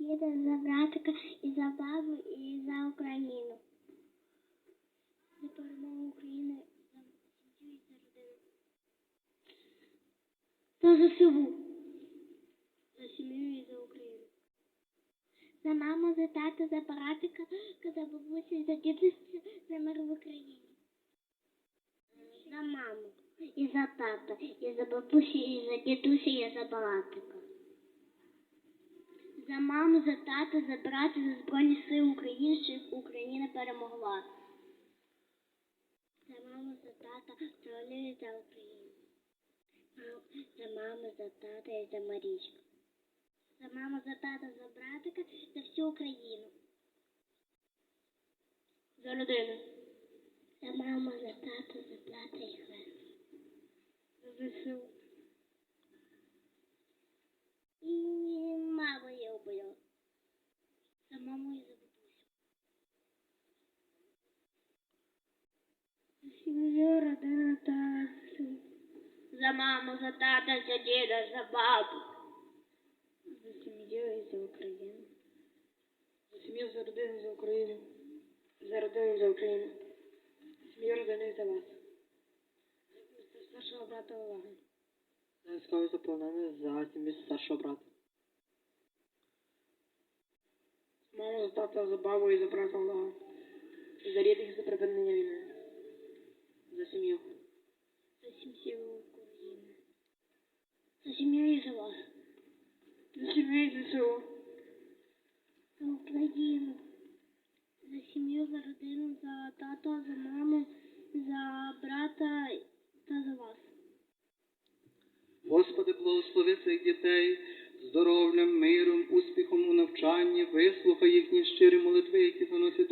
діда, за братика і за бабу і за Україну. За перемогу України, за сім'ю і за родину. За ЗСУ. За сім'ю і за Україну. За маму, за тата, за братика, за бабусю за дідуся, за мир в Україні. І за тата, і за бабусю, і за дідуся, і за братика. За маму, за тата, за брата, за Збройні Сили України, щоб Україна перемогла. За маму, за тата, за Олію, за Україну. За маму, за тата і за Марічку. За маму, за тата, за братика, за всю Україну. За людину. За маму, за тата, за брата і хрест. За ЗСУ. І маму я вбила. За маму і за бабусю. За сім'ю, родину та ЗСУ. За маму, за тата, за діда, за бабу. За сім'ю і за Україну. За сім'ю, за родину, за Україну. За родину, за Україну. За сім'ю, за. За старшого брата Олега. За військове заповнення за сім'ю старшого брата. За маму, за тата, за бабу і за брата Олега. За рідних за припинення війни. За сім'ю. За сім'ю України. За сім'ю і за вас. За сім'ю і ЗСУ. За Україну. За сім'ю, за родину, за тата, за брата та за вас. Господи, благослови цих дітей здоров'ям, миром, успіхом у навчанні, вислухай їхні щирі молитви, які заносять